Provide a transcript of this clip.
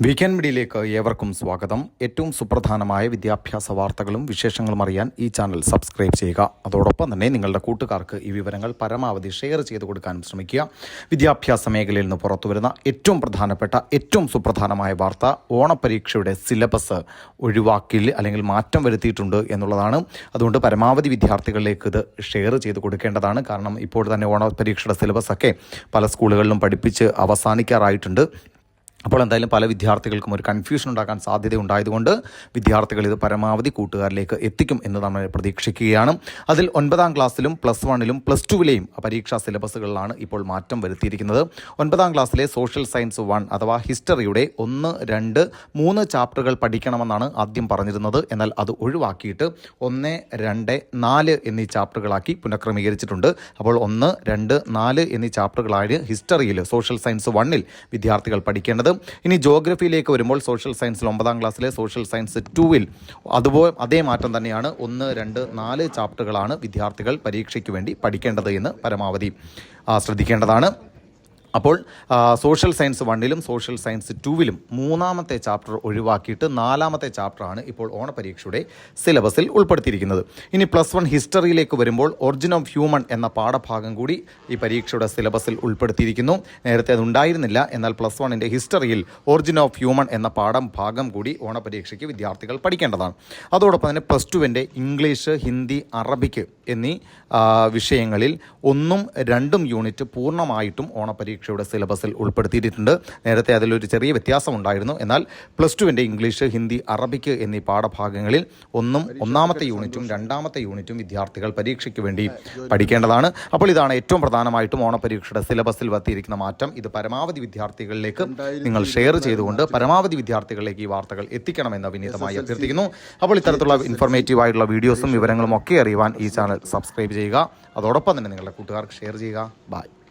Weekend മീഡിയയിലേക്ക് ഏവർക്കും സ്വാഗതം. ഏറ്റവും സുപ്രധാനമായ വിദ്യാഭ്യാസ വാർത്തകളും വിശേഷങ്ങളും അറിയാൻ ഈ ചാനൽ സബ്സ്ക്രൈബ് ചെയ്യുക. അതോടൊപ്പം തന്നെ നിങ്ങളുടെ കൂട്ടുകാർക്ക് ഈ വിവരങ്ങൾ പരമാവധി ഷെയർ ചെയ്ത് കൊടുക്കാനും ശ്രമിക്കുക. വിദ്യാഭ്യാസ മേഖലയിൽ നിന്ന് പുറത്തുവരുന്ന ഏറ്റവും പ്രധാനപ്പെട്ട ഏറ്റവും സുപ്രധാനമായ വാർത്ത ഓണപരീക്ഷയുടെ സിലബസ് ഒഴിവാക്കിൽ അല്ലെങ്കിൽ മാറ്റം വരുത്തിയിട്ടുണ്ട് എന്നുള്ളതാണ്. അതുകൊണ്ട് പരമാവധി വിദ്യാർത്ഥികളിലേക്ക് ഇത് ഷെയർ ചെയ്ത് കൊടുക്കേണ്ടതാണ്. കാരണം ഇപ്പോൾ തന്നെ ഓണപരീക്ഷയുടെ സിലബസ് ഒക്കെ പല സ്കൂളുകളിലും പഠിപ്പിച്ച് അവസാനിക്കാറായിട്ടുണ്ട്. അപ്പോൾ എന്തായാലും പല വിദ്യാർത്ഥികൾക്കും ഒരു കൺഫ്യൂഷൻ ഉണ്ടാക്കാൻ സാധ്യത ഉണ്ടായതുകൊണ്ട് വിദ്യാർത്ഥികൾ ഇത് പരമാവധി കൂട്ടുകാരിലേക്ക് എത്തിക്കും എന്ന് നമ്മൾ പ്രതീക്ഷിക്കുകയാണ്. അതിൽ ഒൻപതാം ക്ലാസ്സിലും പ്ലസ് വണ്ണിലും പ്ലസ് ടുവിലെയും പരീക്ഷാ സിലബസുകളിലാണ് ഇപ്പോൾ മാറ്റം വരുത്തിയിരിക്കുന്നത്. ഒൻപതാം ക്ലാസ്സിലെ സോഷ്യൽ സയൻസ് വൺ അഥവാ ഹിസ്റ്ററിയുടെ ഒന്ന് രണ്ട് മൂന്ന് ചാപ്റ്ററുകൾ പഠിക്കണമെന്നാണ് ആദ്യം പറഞ്ഞിരുന്നത്. എന്നാൽ അത് ഒഴിവാക്കിയിട്ട് ഒന്ന് രണ്ട് നാല് എന്നീ ചാപ്റ്ററുകളാക്കി പുനഃക്രമീകരിച്ചിട്ടുണ്ട്. അപ്പോൾ ഒന്ന് രണ്ട് നാല് എന്നീ ചാപ്റ്ററുകളായ ഹിസ്റ്ററിയിൽ സോഷ്യൽ സയൻസ് വണ്ണിൽ വിദ്യാർത്ഥികൾ പഠിക്കേണ്ടത്. ഇനി ജോഗ്രഫിയിലേക്ക് വരുമ്പോൾ സോഷ്യൽ സയൻസിൽ ഒമ്പതാം ക്ലാസ്സിലെ സോഷ്യൽ സയൻസ് ടൂവിൽ അതുപോലെ അതേ മാറ്റം തന്നെയാണ് ഒന്ന് രണ്ട് നാല് ചാപ്റ്ററുകളാണ് വിദ്യാർത്ഥികൾ പരീക്ഷയ്ക്ക് വേണ്ടി പഠിക്കേണ്ടത് എന്ന് പരമാവധി ശ്രദ്ധിക്കേണ്ടതാണ്. അപ്പോൾ സോഷ്യൽ സയൻസ് വണ്ണിലും സോഷ്യൽ സയൻസ് ടൂവിലും മൂന്നാമത്തെ ചാപ്റ്റർ ഒഴിവാക്കിയിട്ട് നാലാമത്തെ ചാപ്റ്ററാണ് ഇപ്പോൾ ഓണപരീക്ഷയുടെ സിലബസിൽ ഉൾപ്പെടുത്തിയിരിക്കുന്നത്. ഇനി പ്ലസ് വൺ ഹിസ്റ്ററിയിലേക്ക് വരുമ്പോൾ ഒറിജിൻ ഓഫ് ഹ്യൂമൺ എന്ന പാഠഭാഗം കൂടി ഈ പരീക്ഷയുടെ സിലബസിൽ ഉൾപ്പെടുത്തിയിരിക്കുന്നു. നേരത്തെ അത് ഉണ്ടായിരുന്നില്ല എന്നാൽ പ്ലസ് വണ്ണിന്റെ ഹിസ്റ്ററിയിൽ ഒറിജിൻ ഓഫ് ഹ്യൂമൺ എന്ന പാഠം ഭാഗം കൂടി ഓണപരീക്ഷയ്ക്ക് വിദ്യാർത്ഥികൾ പഠിക്കേണ്ടതാണ്. അതോടൊപ്പം തന്നെ പ്ലസ് ടുവിന്റെ ഇംഗ്ലീഷ് ഹിന്ദി അറബിക്ക് എന്നീ വിഷയങ്ങളിൽ ഒന്നും രണ്ടും യൂണിറ്റ് പൂർണമായിട്ടും ഓണപരീക്ഷയുടെ സിലബസിൽ ഉൾപ്പെടുത്തിയിട്ടുണ്ട്. നേരത്തെ അതിലൊരു ചെറിയ വ്യത്യാസം ഉണ്ടായിരുന്നു എന്നാൽ പ്ലസ് ടുവിന്റെ ഇംഗ്ലീഷ് ഹിന്ദി അറബിക്ക് എന്നീ പാഠഭാഗങ്ങളിൽ ഒന്നും ഒന്നാമത്തെ യൂണിറ്റും രണ്ടാമത്തെ യൂണിറ്റും വിദ്യാർത്ഥികൾ പരീക്ഷയ്ക്ക് വേണ്ടി പഠിക്കേണ്ടതാണ്. അപ്പോൾ ഇതാണ് ഏറ്റവും പ്രധാനമായിട്ടും ഓണപരീക്ഷയുടെ സിലബസിൽ വത്തിയിരിക്കുന്ന മാറ്റം. ഇത് പരമാവധി വിദ്യാർത്ഥികളിലേക്ക് നിങ്ങൾ ഷെയർ ചെയ്തുകൊണ്ട് പരമാവധി വിദ്യാർത്ഥികളിലേക്ക് ഈ വാർത്തകൾ എത്തിക്കണമെന്ന് വിനീതമായി അഭ്യർത്ഥിക്കുന്നു. അപ്പോൾ ഇത്തരത്തിലുള്ള ഇൻഫോർമേറ്റീവ് ആയിട്ടുള്ള വീഡിയോസും വിവരങ്ങളും ഒക്കെ അറിയുവാൻ ഈ ചാനൽ സബ്സ്ക്രൈബ് ചെയ്യുക. അതോടൊപ്പം തന്നെ നിങ്ങളുടെ കൂട്ടുകാർക്ക് ഷെയർ ചെയ്യുക. ബൈ.